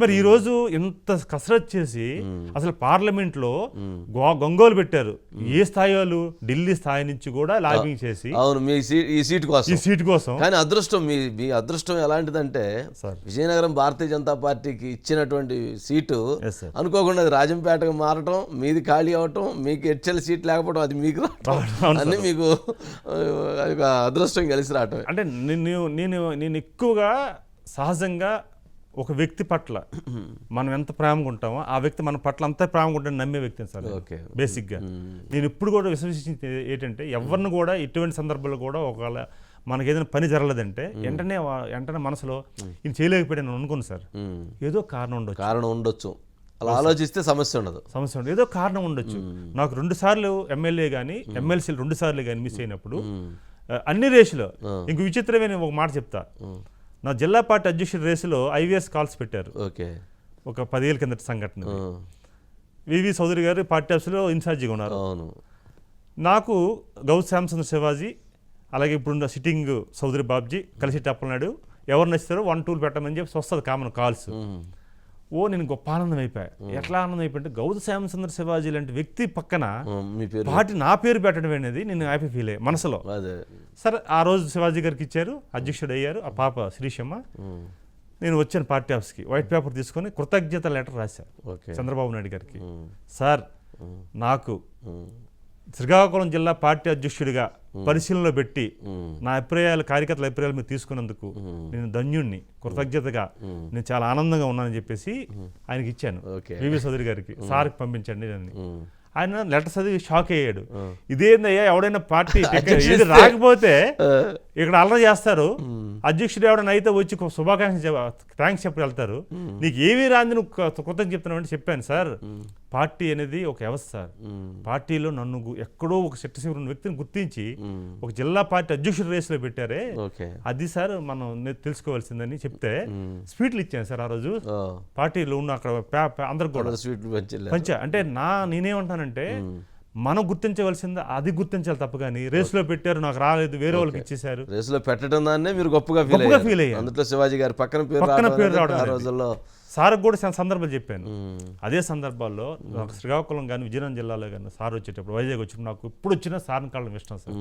మరి ఈ రోజు ఇంత కసరత్ చేసి అసలు పార్లమెంట్లో గొంగోలు పెట్టారు. ఏ స్థాయి వాళ్ళు ఢిల్లీ స్థాయి నుంచి కూడా లాబింగ్ చేసి అవును మీ ఈ సీట్ ఈ కోసం సీట్ కోసం. కానీ అదృష్టం మీ మీ అదృష్టం ఎలాంటిదంటే విజయనగరం భారతీయ జనతా పార్టీకి ఇచ్చినటువంటి సీటు అనుకోకుండా అది రాజంపేటకు మారటం మీది ఖాళీ అవటం మీకు హెచ్ఎల్ సీట్ లేకపోవడం అది మీకు అన్నీ మీకు అదృష్టం కలిసి రావటం అంటే నేను నేను నేను ఎక్కువగా సహజంగా ఒక వ్యక్తి పట్ల మనం ఎంత ప్రేమగా ఉంటామో ఆ వ్యక్తి మన పట్ల అంత ప్రేమగా ఉంటాడని నమ్మే వ్యక్తిని సార్ బేసిక్గా నేను ఇప్పుడు కూడా విశ్వసించింది ఏంటంటే ఎవరిని కూడా ఇటువంటి సందర్భాల్లో కూడా ఒకవేళ మనకి ఏదైనా పని జరగలేదంటే వెంటనే వెంటనే మనసులో ఇది చేయలేకపోయాను అనుకోను సార్. ఏదో కారణం ఉండొచ్చు. కారణం ఉండొచ్చు. అలా ఆలోచిస్తే సమస్య ఉండదు. సమస్య ఉండదు. ఏదో కారణం ఉండొచ్చు. నాకు రెండు సార్లు ఎమ్మెల్యే కానీ ఎమ్మెల్సీలు రెండు సార్లు కానీ మిస్ అయినప్పుడు అన్ని రేసులో ఇంక విచిత్రమైన ఒక మాట చెప్తా. నా జిల్లా పార్టీ అధ్యక్షుడి రేసులో ఐవీఎస్ కాల్స్ పెట్టారు. ఓకే. ఒక పదేళ్ళ కిందటి సంఘటన వివి చౌదరి గారు పార్టీ ఆఫీసులో ఇన్ఛార్జిగా ఉన్నారు. అవును. నాకు గౌత్ శ్యామచంద్ర శివాజీ అలాగే ఇప్పుడున్న సిట్టింగ్ చౌదరి బాబ్జీ కలిసి టప్పలనాడు ఎవరు నచ్చారో వన్ టూలు పెట్టమని చెప్పి వస్తుంది కామన్ కాల్స్. ఓ నేను గొప్ప ఆనందం అయిపోయా ఎట్లా ఆనందం అయిపోయింటే గౌతు శ్యామచంద్ర శివాజీ లాంటి వ్యక్తి పక్కన పార్టీ నా పేరు పెట్టడం అనేది నేను హ్యాపీ ఫీల్ అయ్యా మనసులో సరే ఆ రోజు శివాజీ గారికి ఇచ్చారు అధ్యక్షుడు అయ్యారు ఆ పాప శ్రీశమ్మ. నేను వచ్చాను పార్టీ ఆఫీస్కి వైట్ పేపర్ తీసుకొని కృతజ్ఞత లెటర్ రాశాను ఓకే. చంద్రబాబు నాయుడు గారికి. సార్ నాకు శ్రీకాకుళం జిల్లా పార్టీ అధ్యక్షుడిగా పరిశీలనలో పెట్టి నా అభిప్రాయాలు కార్యకర్తల అభిప్రాయాలు మీరు తీసుకున్నందుకు నేను ధన్యుణ్ణి కృతజ్ఞతగా నేను చాలా ఆనందంగా ఉన్నానని చెప్పేసి ఆయనకి ఇచ్చాను. వివి చౌదరి గారికి సార్కి పంపించండి అని. ఉమ్, ఆయన లెటర్ చదివి షాక్ అయ్యాడు. ఇదేందయ్యా ఎవడైనా పార్టీ రాకపోతే ఇక్కడ అల్లరి చేస్తారు. అధ్యక్షుడు ఎవడైనా అయితే వచ్చి శుభాకాంక్ష థ్యాంక్స్ చెప్పి వెళ్తారు. నీకు ఏమీ రాంది నువ్వు కొ- కొత్తగా చెప్తున్నావు అంటే చెప్పాను సార్. పార్టీ అనేది ఒక వ్యవస్థ సార్. పార్టీలో నన్ను ఎక్కడో ఒక శక్తిశివరుని వ్యక్తిని గుర్తించి ఒక జిల్లా పార్టీ అధ్యక్షుడు రేసులో పెట్టారే. ఓకే. అది సార్ మనం తెలుసుకోవాల్సిందని చెప్తే స్వీట్లు ఇచ్చాను సార్ ఆ రోజు. పార్టీలో ఉన్న అక్కడ అందరికి కూడా. స్వీట్లు పంచా అంటే నా నేనేమంటానంటే మనం గుర్తించవలసింది అది గుర్తించాలి తప్ప కానీ రేసులో పెట్టారు నాకు రాలేదు వేరే వాళ్ళకి ఇచ్చేశారు రేసులో పెట్టడం దాన్నే మీరు గొప్పగా ఫీల్ గొప్పగా అయ్యారు feel అయ్యాను. అందులో శివాజీ గారి పక్కన పేరు పక్కన పేరు రావడం. రోజుల్లో సార్కి కూడా సందర్భాలు చెప్పాను అదే సందర్భాల్లో నాకు శ్రీకాకుళం కానీ విజయనగరం జిల్లాలో కానీ సార్ వచ్చేటప్పుడు వైజాగ్ వచ్చినప్పుడు నాకు ఎప్పుడు వచ్చినా సార్ని కలడం ఇష్టం సార్.